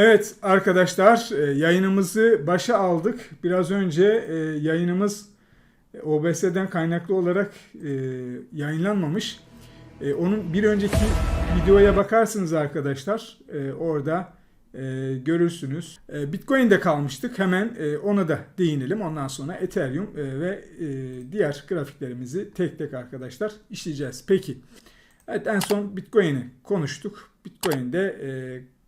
Evet arkadaşlar e, yayınımızı başa aldık. Biraz önce e, yayınımız e, OBS'den kaynaklı olarak yayınlanmamış. Onun bir önceki videoya bakarsınız arkadaşlar. Orada görürsünüz. Bitcoin'de kalmıştık. Hemen ona da değinelim. Ondan sonra Ethereum ve diğer grafiklerimizi tek tek arkadaşlar işleyeceğiz. Peki. Evet en son Bitcoin'i konuştuk. Bitcoin'de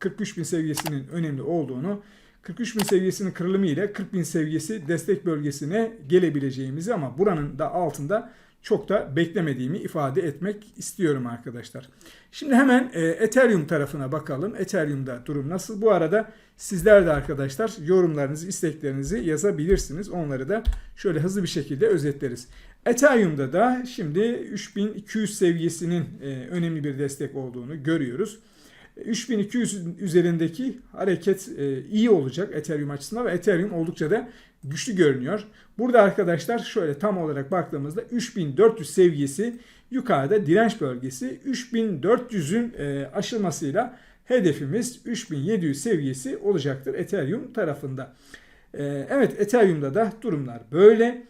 e, 43 bin seviyesinin önemli olduğunu, 43 bin seviyesinin kırılımı ile 40 bin seviyesi destek bölgesine gelebileceğimizi ama buranın da altında çok da beklemediğimi ifade etmek istiyorum arkadaşlar. Şimdi hemen e, Ethereum tarafına bakalım. Ethereum'da durum nasıl? Bu arada sizler de arkadaşlar yorumlarınızı, isteklerinizi yazabilirsiniz. Onları da şöyle hızlı bir şekilde özetleriz. Ethereum'da da şimdi 3200 seviyesinin e, önemli bir destek olduğunu görüyoruz. 3200 üzerindeki hareket e, iyi olacak Ethereum açısından ve Ethereum oldukça da güçlü görünüyor. Burada arkadaşlar şöyle tam olarak baktığımızda 3400 seviyesi yukarıda direnç bölgesi 3400'ün e, aşılmasıyla hedefimiz 3700 seviyesi olacaktır Ethereum tarafında. E, evet Ethereum'da da durumlar böyle.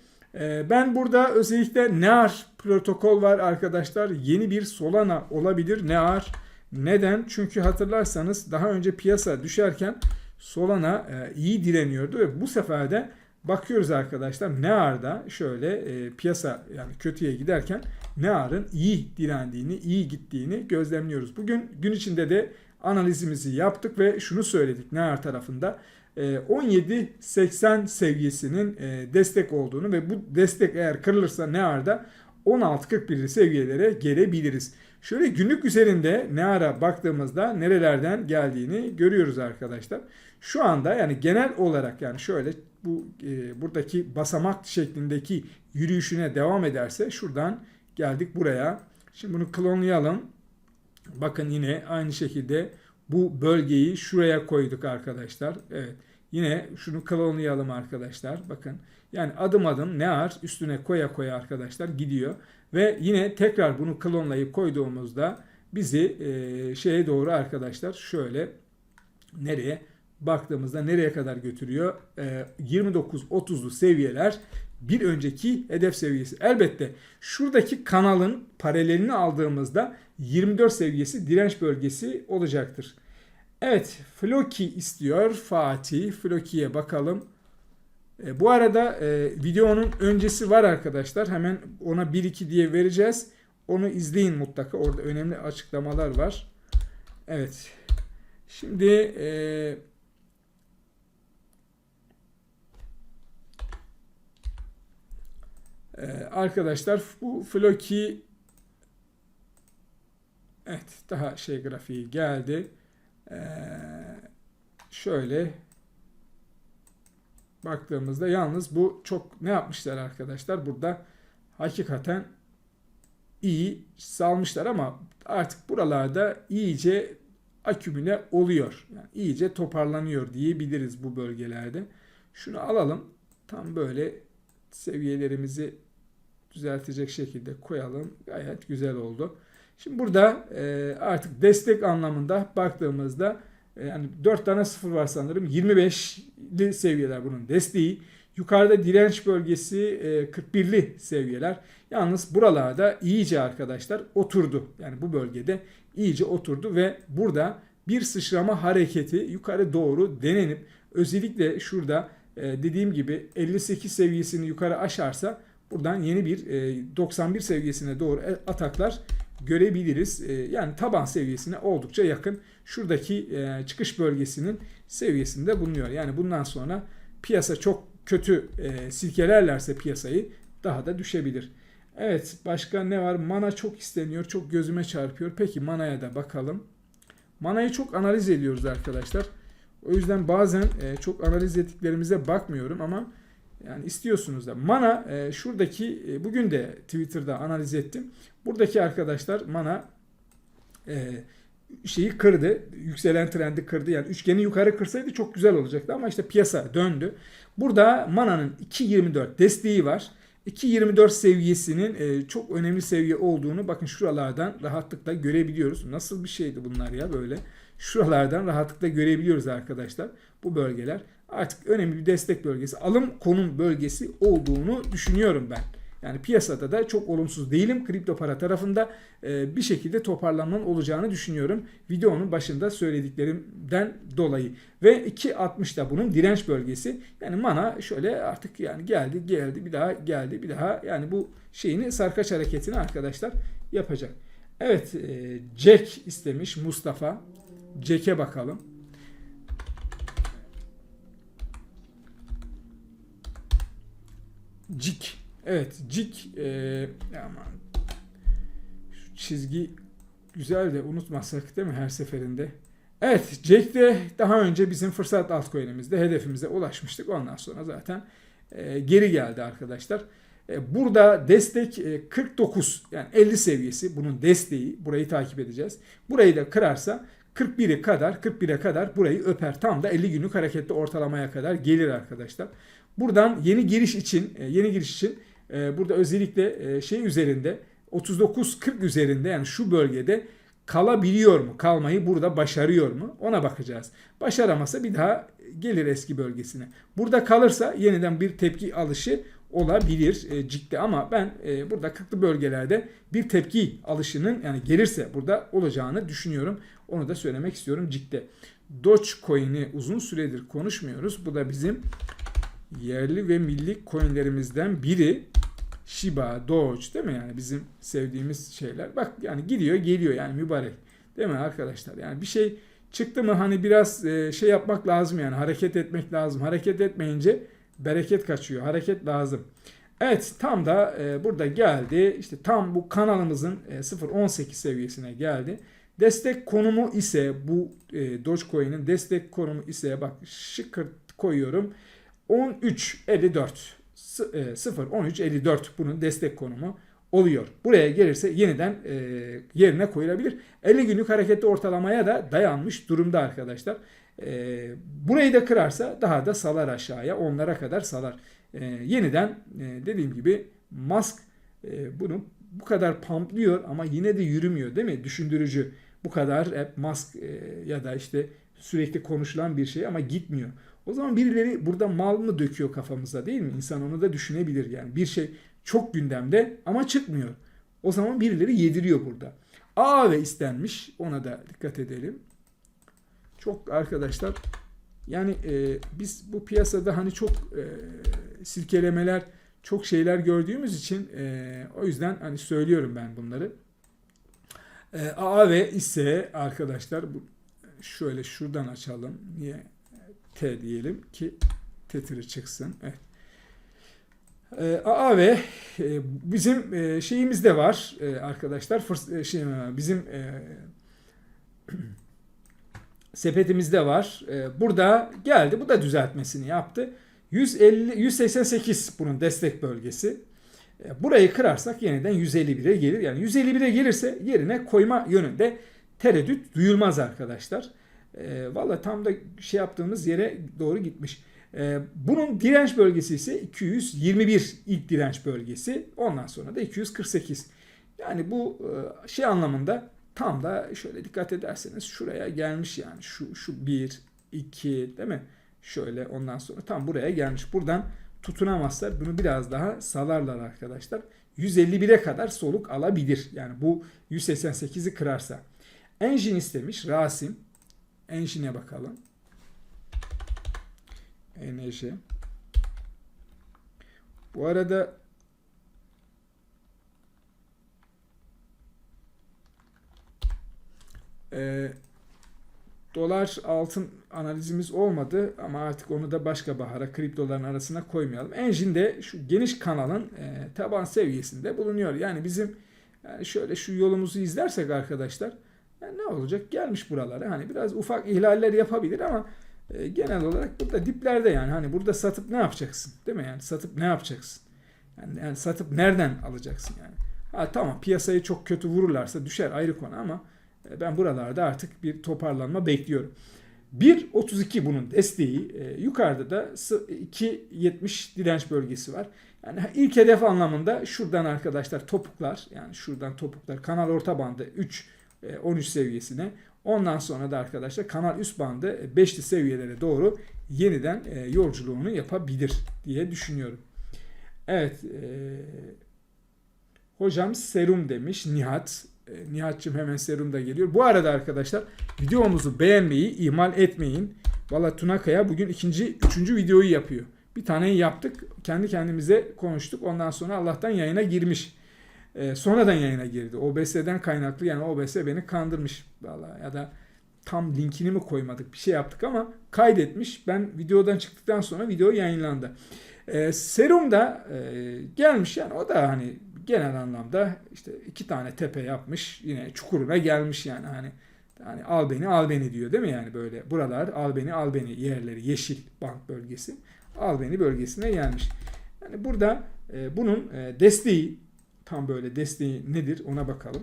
Ben burada özellikle NEAR protokol var arkadaşlar. Yeni bir Solana olabilir NEAR. Neden? Çünkü hatırlarsanız daha önce piyasa düşerken Solana e, iyi direniyordu ve bu sefer de bakıyoruz arkadaşlar NEAR'da şöyle e, piyasa yani kötüye giderken NEAR'ın iyi direndiğini, iyi gittiğini gözlemliyoruz. Bugün gün içinde de analizimizi yaptık ve şunu söyledik NEAR tarafında. 17.80 seviyesinin e, destek olduğunu ve bu destek eğer kırılırsa NEAR'da 16.41 seviyelere gelebiliriz. Şöyle günlük üzerinde ne ara baktığımızda nerelerden geldiğini görüyoruz arkadaşlar. Şu anda yani genel olarak yani şöyle bu e, buradaki basamak şeklindeki yürüyüşüne devam ederse şuradan geldik buraya. Şimdi bunu klonlayalım. Bakın yine aynı şekilde bu bölgeyi şuraya koyduk arkadaşlar. Evet. Yine şunu klonlayalım arkadaşlar. Bakın yani adım adım ne ar üstüne koya koya arkadaşlar gidiyor. Ve yine tekrar bunu klonlayıp koyduğumuzda bizi e, şeye doğru arkadaşlar şöyle nereye baktığımızda nereye kadar götürüyor? E, 29-30'lu seviyeler bir önceki hedef seviyesi. Elbette şuradaki kanalın paralelini aldığımızda 24 seviyesi direnç bölgesi olacaktır. Evet, Floki istiyor Fatih. Floki'ye bakalım. E, bu arada e, videonun öncesi var arkadaşlar. Hemen ona 1-2 diye vereceğiz. Onu izleyin mutlaka. Orada önemli açıklamalar var. Evet. Şimdi e, e, arkadaşlar bu Floki evet daha şey grafiği geldi. E, şöyle baktığımızda yalnız bu çok ne yapmışlar arkadaşlar burada hakikaten iyi salmışlar ama artık buralarda iyice akümüle oluyor. Yani iyice toparlanıyor diyebiliriz bu bölgelerde. Şunu alalım. Tam böyle seviyelerimizi düzeltecek şekilde koyalım. Gayet güzel oldu. Şimdi burada e, artık destek anlamında baktığımızda e, yani 4 tane sıfır var sanırım. 25'li seviyeler bunun desteği. Yukarıda direnç bölgesi 41'li e, seviyeler. Yalnız buralarda iyice arkadaşlar oturdu. Yani bu bölgede iyice oturdu ve burada bir sıçrama hareketi yukarı doğru denenip özellikle şurada e, dediğim gibi 58 seviyesini yukarı aşarsa buradan yeni bir 91 seviyesine doğru ataklar görebiliriz. Ee, yani taban seviyesine oldukça yakın. Şuradaki e, çıkış bölgesinin seviyesinde bulunuyor. Yani bundan sonra piyasa çok kötü e, silkelerlerse piyasayı daha da düşebilir. Evet başka ne var? Mana çok isteniyor. Çok gözüme çarpıyor. Peki manaya da bakalım. Manayı çok analiz ediyoruz arkadaşlar. O yüzden bazen e, çok analiz ettiklerimize bakmıyorum ama yani istiyorsunuz da. Mana e, şuradaki e, bugün de Twitter'da analiz ettim. Buradaki arkadaşlar Mana e, şeyi kırdı. Yükselen trendi kırdı. Yani üçgeni yukarı kırsaydı çok güzel olacaktı ama işte piyasa döndü. Burada Mana'nın 2.24 desteği var. 2.24 seviyesinin e, çok önemli seviye olduğunu bakın şuralardan rahatlıkla görebiliyoruz. Nasıl bir şeydi bunlar ya böyle. şuralardan rahatlıkla görebiliyoruz arkadaşlar. Bu bölgeler artık önemli bir destek bölgesi, alım konum bölgesi olduğunu düşünüyorum ben. Yani piyasada da çok olumsuz değilim. Kripto para tarafında e, bir şekilde toparlanmanın olacağını düşünüyorum. Videonun başında söylediklerimden dolayı. Ve 2.60'da bunun direnç bölgesi. Yani mana şöyle artık yani geldi geldi bir daha geldi bir daha yani bu şeyini sarkaç hareketini arkadaşlar yapacak. Evet e, Jack istemiş Mustafa. Jack'e bakalım. Cik. Evet cik. E, aman. Şu çizgi güzel de unutmasak değil mi her seferinde? Evet Jack de daha önce bizim fırsat altcoin'imizde hedefimize ulaşmıştık. Ondan sonra zaten e, geri geldi arkadaşlar. E, burada destek e, 49 yani 50 seviyesi bunun desteği. Burayı takip edeceğiz. Burayı da kırarsa 41'e kadar 41'e kadar burayı öper. Tam da 50 günlük hareketli ortalamaya kadar gelir arkadaşlar. Buradan yeni giriş için e, yeni giriş için e, burada özellikle e, şey üzerinde 39-40 üzerinde yani şu bölgede kalabiliyor mu? Kalmayı burada başarıyor mu? Ona bakacağız. Başaramasa bir daha gelir eski bölgesine. Burada kalırsa yeniden bir tepki alışı olabilir e, ciddi ama ben e, burada kırklı bölgelerde bir tepki alışının yani gelirse burada olacağını düşünüyorum. Onu da söylemek istiyorum ciddi. Dogecoin'i uzun süredir konuşmuyoruz. Bu da bizim yerli ve milli coinlerimizden biri. Shiba, Doge değil mi yani bizim sevdiğimiz şeyler. Bak yani gidiyor geliyor yani mübarek. Değil mi arkadaşlar? Yani bir şey çıktı mı hani biraz e, şey yapmak lazım yani hareket etmek lazım. Hareket etmeyince bereket kaçıyor. Hareket lazım. Evet tam da e, burada geldi. İşte tam bu kanalımızın e, 0.18 seviyesine geldi. Destek konumu ise bu e, Dogecoin'in destek konumu ise bak şıkır koyuyorum. 13.54 0 13 54 bunun destek konumu oluyor. Buraya gelirse yeniden e, yerine koyulabilir. 50 günlük hareketli ortalamaya da dayanmış durumda arkadaşlar. E, burayı da kırarsa daha da salar aşağıya onlara kadar salar. E, yeniden e, dediğim gibi Musk e, bunu bu kadar pamplıyor ama yine de yürümüyor değil mi? Düşündürücü. Bu kadar hep Musk e, ya da işte sürekli konuşulan bir şey ama gitmiyor. O zaman birileri burada mal mı döküyor kafamıza değil mi? İnsan onu da düşünebilir yani. Bir şey çok gündemde ama çıkmıyor. O zaman birileri yediriyor burada. A ve istenmiş. Ona da dikkat edelim. Çok arkadaşlar yani e, biz bu piyasada hani çok e, silkelemeler, çok şeyler gördüğümüz için e, o yüzden hani söylüyorum ben bunları. E, A ve ise arkadaşlar bu şöyle şuradan açalım. Niye T diyelim ki tetiri çıksın. Evet. E, AAV e, bizim e, şeyimizde var e, arkadaşlar. Fırs e, şey, bizim e, sepetimizde var. E, burada geldi. Bu da düzeltmesini yaptı. 150 188 bunun destek bölgesi. E, burayı kırarsak yeniden 151'e gelir. Yani 151'e gelirse yerine koyma yönünde tereddüt duyulmaz arkadaşlar. E, Valla tam da şey yaptığımız yere doğru gitmiş. Bunun direnç bölgesi ise 221 ilk direnç bölgesi. Ondan sonra da 248. Yani bu e, şey anlamında tam da şöyle dikkat ederseniz şuraya gelmiş yani. Şu, şu 1, 2 değil mi? Şöyle ondan sonra tam buraya gelmiş. Buradan tutunamazlar. Bunu biraz daha salarlar arkadaşlar. 151'e kadar soluk alabilir. Yani bu 188'i kırarsa. Engine istemiş Rasim. Engine'e bakalım. Enerji. Bu arada e, dolar altın analizimiz olmadı ama artık onu da başka bahara kriptoların arasına koymayalım. Engine de şu geniş kanalın e, taban seviyesinde bulunuyor. Yani bizim yani şöyle şu yolumuzu izlersek arkadaşlar yani ne olacak? Gelmiş buralara. Hani biraz ufak ihlaller yapabilir ama e, genel olarak burada diplerde yani hani burada satıp ne yapacaksın? Değil mi? Yani satıp ne yapacaksın? Yani, yani satıp nereden alacaksın yani? Ha tamam piyasayı çok kötü vururlarsa düşer ayrı konu ama e, ben buralarda artık bir toparlanma bekliyorum. 1.32 bunun desteği. E, yukarıda da 2.70 direnç bölgesi var. Yani ilk hedef anlamında şuradan arkadaşlar topuklar yani şuradan topuklar kanal orta bandı 3 13 seviyesine Ondan sonra da arkadaşlar kanal üst bandı e, beşli seviyelere doğru yeniden e, yolculuğunu yapabilir diye düşünüyorum. Evet. E, hocam serum demiş Nihat. E, Nihat'cığım hemen serum da geliyor. Bu arada arkadaşlar videomuzu beğenmeyi ihmal etmeyin. Valla Tunakaya bugün ikinci, üçüncü videoyu yapıyor. Bir taneyi yaptık. Kendi kendimize konuştuk. Ondan sonra Allah'tan yayına girmiş. E, sonradan yayına girdi. OBS'den kaynaklı yani OBS beni kandırmış. Valla ya da tam linkini mi koymadık bir şey yaptık ama kaydetmiş. Ben videodan çıktıktan sonra video yayınlandı. E, serum da e, gelmiş yani o da hani genel anlamda işte iki tane tepe yapmış. Yine çukuruna gelmiş yani hani hani al beni al beni diyor değil mi yani böyle buralar al beni al beni yerleri yeşil bank bölgesi al beni bölgesine gelmiş. Yani burada e, bunun e, desteği tam böyle desteği nedir ona bakalım.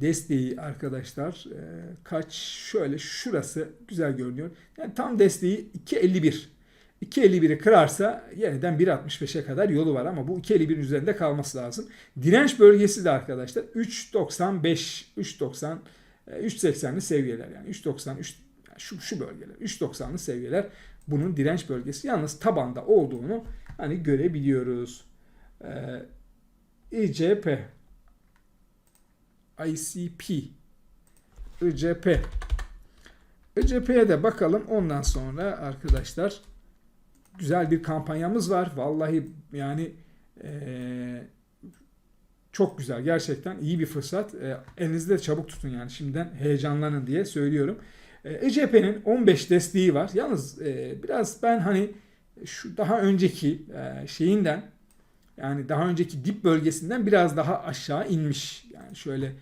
Desteği arkadaşlar e, kaç şöyle şurası güzel görünüyor. Yani tam desteği 2.51. 2.51'i kırarsa yeniden 1.65'e kadar yolu var ama bu 2.51'in üzerinde kalması lazım. Direnç bölgesi de arkadaşlar 3.95 3.90 3.80'li seviyeler yani 3.90 3 şu şu bölgeler 3.90'lı seviyeler bunun direnç bölgesi. Yalnız tabanda olduğunu hani görebiliyoruz. Ee, ICP ICP ICP ICP'ye de bakalım. Ondan sonra arkadaşlar güzel bir kampanyamız var. Vallahi yani ee, çok güzel. Gerçekten iyi bir fırsat. E, elinizde de çabuk tutun yani. Şimdiden heyecanlanın diye söylüyorum. E, ECP'nin 15 desteği var. Yalnız e, biraz ben hani şu daha önceki e, şeyinden yani daha önceki dip bölgesinden biraz daha aşağı inmiş. Yani şöyle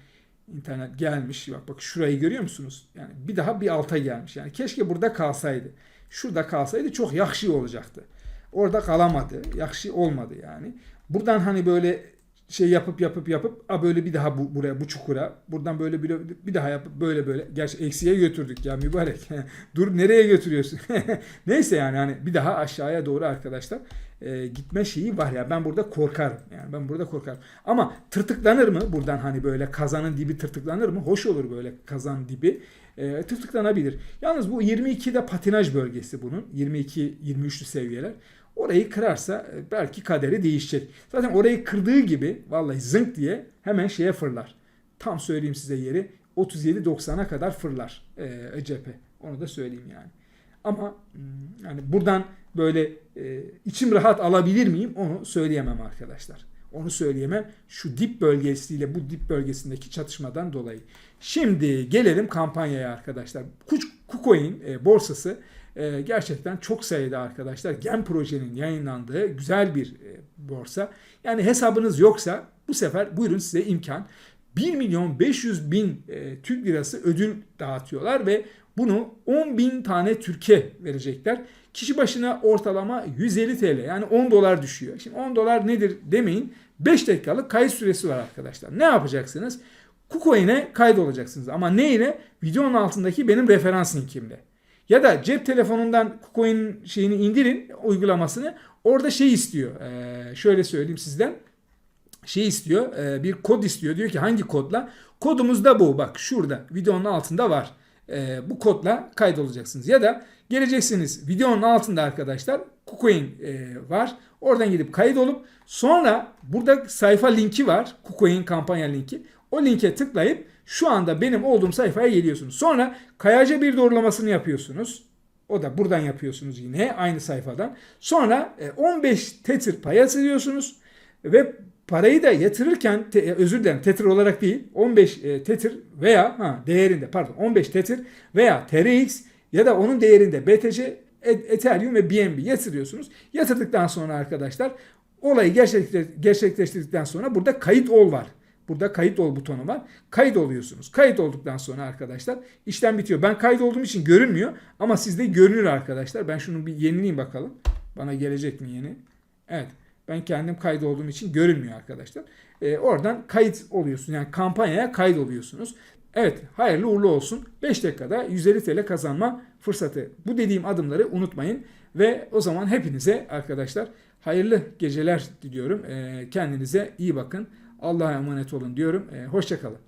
internet gelmiş. Bak bak şurayı görüyor musunuz? Yani bir daha bir alta gelmiş. Yani keşke burada kalsaydı. Şurada kalsaydı çok yakşı olacaktı. Orada kalamadı. Yakşı olmadı yani. Buradan hani böyle şey yapıp yapıp yapıp a böyle bir daha bu, buraya bu çukura buradan böyle bir, bir daha yapıp böyle böyle gerçi eksiye götürdük ya mübarek dur nereye götürüyorsun neyse yani hani bir daha aşağıya doğru arkadaşlar e, gitme şeyi var ya ben burada korkarım yani ben burada korkarım ama tırtıklanır mı buradan hani böyle kazanın dibi tırtıklanır mı hoş olur böyle kazan dibi e, tırtıklanabilir yalnız bu 22'de patinaj bölgesi bunun 22 23'lü seviyeler Orayı kırarsa e, belki kaderi değişecek. Zaten orayı kırdığı gibi vallahi zınk diye hemen şeye fırlar. Tam söyleyeyim size yeri 37-90'a kadar fırlar e, cephe. Onu da söyleyeyim yani. Ama hmm, yani buradan böyle e, içim rahat alabilir miyim onu söyleyemem arkadaşlar. Onu söyleyemem. Şu dip bölgesiyle bu dip bölgesindeki çatışmadan dolayı. Şimdi gelelim kampanyaya arkadaşlar. KuCoin e, borsası e, gerçekten çok sayıda arkadaşlar Gen projenin yayınlandığı güzel bir e, borsa. Yani hesabınız yoksa bu sefer buyurun size imkan. 1 milyon 500 bin e, Türk lirası ödül dağıtıyorlar ve bunu 10 bin tane Türkiye verecekler. Kişi başına ortalama 150 TL yani 10 dolar düşüyor. Şimdi 10 dolar nedir demeyin. 5 dakikalık kayıt süresi var arkadaşlar. Ne yapacaksınız? KuCoin'e kaydolacaksınız. Ama ne? Videonun altındaki benim referans linkimle. Ya da cep telefonundan KuCoin şeyini indirin uygulamasını. Orada şey istiyor. Ee, şöyle söyleyeyim sizden. Şey istiyor. E, bir kod istiyor. Diyor ki hangi kodla? Kodumuz da bu. Bak şurada videonun altında var. E, bu kodla kaydolacaksınız. Ya da geleceksiniz videonun altında arkadaşlar KuCoin e, var. Oradan gidip kaydolup sonra burada sayfa linki var. KuCoin kampanya linki. O linke tıklayıp şu anda benim olduğum sayfaya geliyorsunuz. Sonra kayaca bir doğrulamasını yapıyorsunuz. O da buradan yapıyorsunuz yine aynı sayfadan. Sonra 15 e, Tether pay yatırıyorsunuz ve parayı da yatırırken te, e, özür dilerim Tether olarak değil 15 e, Tether veya ha, değerinde pardon 15 Tether veya TRX ya da onun değerinde BTC, Ethereum ve BNB yatırıyorsunuz. Yatırdıktan sonra arkadaşlar olayı gerçekleştirdikten sonra burada kayıt ol var. Burada kayıt ol butonu var. Kayıt oluyorsunuz. Kayıt olduktan sonra arkadaşlar işlem bitiyor. Ben kayıt olduğum için görünmüyor ama sizde görünür arkadaşlar. Ben şunu bir yenileyim bakalım. Bana gelecek mi yeni? Evet. Ben kendim kayıt olduğum için görünmüyor arkadaşlar. Ee, oradan kayıt oluyorsun. Yani kampanyaya kayıt oluyorsunuz. Evet hayırlı uğurlu olsun. 5 dakikada 150 TL kazanma fırsatı. Bu dediğim adımları unutmayın. Ve o zaman hepinize arkadaşlar hayırlı geceler diliyorum. Ee, kendinize iyi bakın. Allah'a emanet olun diyorum. E, Hoşçakalın.